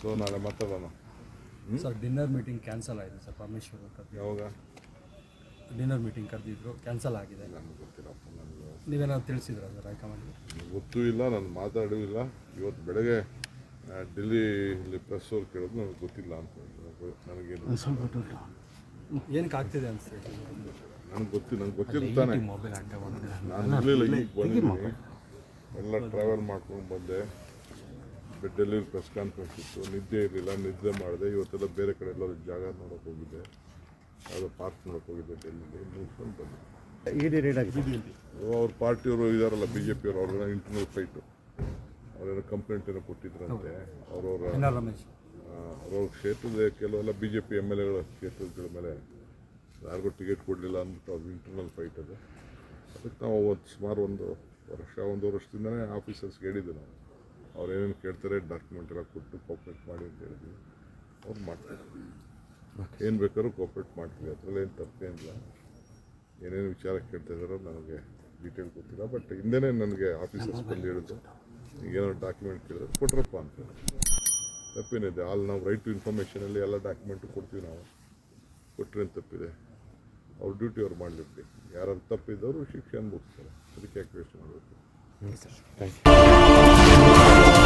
So ನಾಳೆ ಮಾತಾಡೋಣ sir dinner meeting cancel ಆಯಿತು ಸರ್ ಪರಮೇಶ್ವರ್ ಕರೆದಿ ಯಾವಾಗ? ಡಿನ್ನರ್ ಮೀಟಿಂಗ್ ಕರೆದಿದ್ರು ಕ್ಯಾನ್ಸಲ್ ಆಗಿದೆ. ನನಗೆ ಗೊತ್ತಿಲ್ಲಪ್ಪ ನನಗೆ ನೀವೇನಾದ್ರು ತಿಳಿಸಿದ್ರ ಸರ್ ಹೈಕಮಾಂಡ್ಗೆ? ಗೊತ್ತೂ ಇಲ್ಲ ನಾನು ಮಾತಾಡೂ ಇಲ್ಲ ಇವತ್ತು ಬೆಳಗ್ಗೆ ಡೆಲ್ಲಿ ಇಲ್ಲಿ ಪ್ರೆಸ್ ಅವ್ರು ಕೇಳೋದು ನನಗೆ ಗೊತ್ತಿಲ್ಲ ಅಂತ ನನಗೆ ನನಗೇನು ಏನಕ್ಕೆ ಆಗ್ತಿದೆ ಅನಿಸ್ತೀವಿ ನನಗೆ ಗೊತ್ತಿಲ್ಲ ನನಗೆ ಗೊತ್ತಿಲ್ಲ ತಾನೆ. ನಾನು ಇರಲಿಲ್ಲ ಈಗ ಬಂದಿದ್ದೀನಿ. ಎಲ್ಲ ಟ್ರಾವೆಲ್ ಮಾಡ್ಕೊಂಡು ಬಂದೆ. ಡೆಲ್ಲಿ ಪ್ರೆಸ್ ಕಾನ್ಫರೆನ್ಸ್ ಇತ್ತು. ನಿದ್ದೆ ಇರಲಿಲ್ಲ ನಿದ್ದೆ ಮಾಡಿದೆ. ಇವತ್ತೆಲ್ಲ ಬೇರೆ ಕಡೆ ಎಲ್ಲ ಜಾಗ ನೋಡೋಕೆ ಹೋಗಿದ್ದೆ. ಅದು ಪಾರ್ಕ್ ನೋಡೋಕೆ ಹೋಗಿದ್ದೆ ಡೆಲ್ಲಿಲಿ. ಮುಗಿಸ್ಕೊಂಡು ಬಂದೆ. ಅವ್ರ ಪಾರ್ಟಿಯವರು ಇದಾರಲ್ಲ ಬಿ ಜೆ ಪಿಯವರು ಅವ್ರಿಗೆಲ್ಲ ಇಂಟರ್ನಲ್ ಫೈಟು ಅವರೆಲ್ಲ ಕಂಪ್ಲೇಂಟ್ ಏನೋ ಕೊಟ್ಟಿದ್ರಂತೆ. ಅವ್ರವ್ರ ಅವ್ರವ್ರ ಕ್ಷೇತ್ರದ ಕೆಲವೆಲ್ಲ B J P M L ಎಗಳ ಕ್ಷೇತ್ರಗಳ ಮೇಲೆ ಯಾರಿಗೂ ಟಿಕೆಟ್ ಕೊಡಲಿಲ್ಲ ಅಂದ್ಬಿಟ್ಟು ಅವ್ರ ಇಂಟರ್ನಲ್ ಫೈಟ್ ಅದು. ಅದಕ್ಕೆ ನಾವು ಒಂದು ಸುಮಾರು ಒಂದು ವರ್ಷ ಒಂದು ವರ್ಷದಿಂದನೇ ಆಫೀಸರ್ಸ್ಗೆ ಹೇಳಿದ್ದೆ ನಾವು. ಅವ್ರು ಏನೇನು ಕೇಳ್ತಾರೆ ಡಾಕ್ಯುಮೆಂಟ್ ಎಲ್ಲ ಕೊಟ್ಟು ಕೋಪ್ರೇಟ್ ಮಾಡಿ ಅಂತ ಹೇಳಿದ್ವಿ. ಅವ್ರು ಮಾಡ್ತಾರೆ. ಏನು ಬೇಕಾದ್ರೂ ಕೋಪ್ರೇಟ್ ಮಾಡ್ತೀವಿ. ಅದರಲ್ಲಿ ಏನು ತಪ್ಪೇನಿಲ್ಲ. ಏನೇನು ವಿಚಾರ ಕೇಳ್ತಾ ಇದ್ದಾರೋ ನನಗೆ ಡೀಟೇಲ್ ಗೊತ್ತಿಲ್ಲ. ಬಟ್ ಹಿಂದೆನೇ ನನಗೆ ಆಫೀಸರ್ಸ್ ಬಂದು ಹೇಳಿದ್ರು ಈಗೇನೋ ಡಾಕ್ಯುಮೆಂಟ್ ಕೇಳಿದ್ರು ಕೊಟ್ರಪ್ಪ ಅಂತ ತಪ್ಪೇನಿದೆ. ಅಲ್ಲಿ ನಾವು ರೈಟ್ ಟು ಇನ್ಫಾರ್ಮೇಷನಲ್ಲಿ ಎಲ್ಲ ಡಾಕ್ಯುಮೆಂಟು ಕೊಡ್ತೀವಿ ನಾವು. ಕೊಟ್ಟರೆ ಏನು ತಪ್ಪಿದೆ? ಅವ್ರ ಡ್ಯೂಟಿ ಅವ್ರು ಮಾಡಲಿಕ್ಕೆ. ಯಾರು ತಪ್ಪಿದ್ದವರು ಶಿಕ್ಷೆ ಅನುಭವಿಸ್ತಾರೆ ಅದಕ್ಕೆ ಯಾಕೆ ವೇಸ್ಟ್ ಮಾಡಬೇಕು 嗯，对。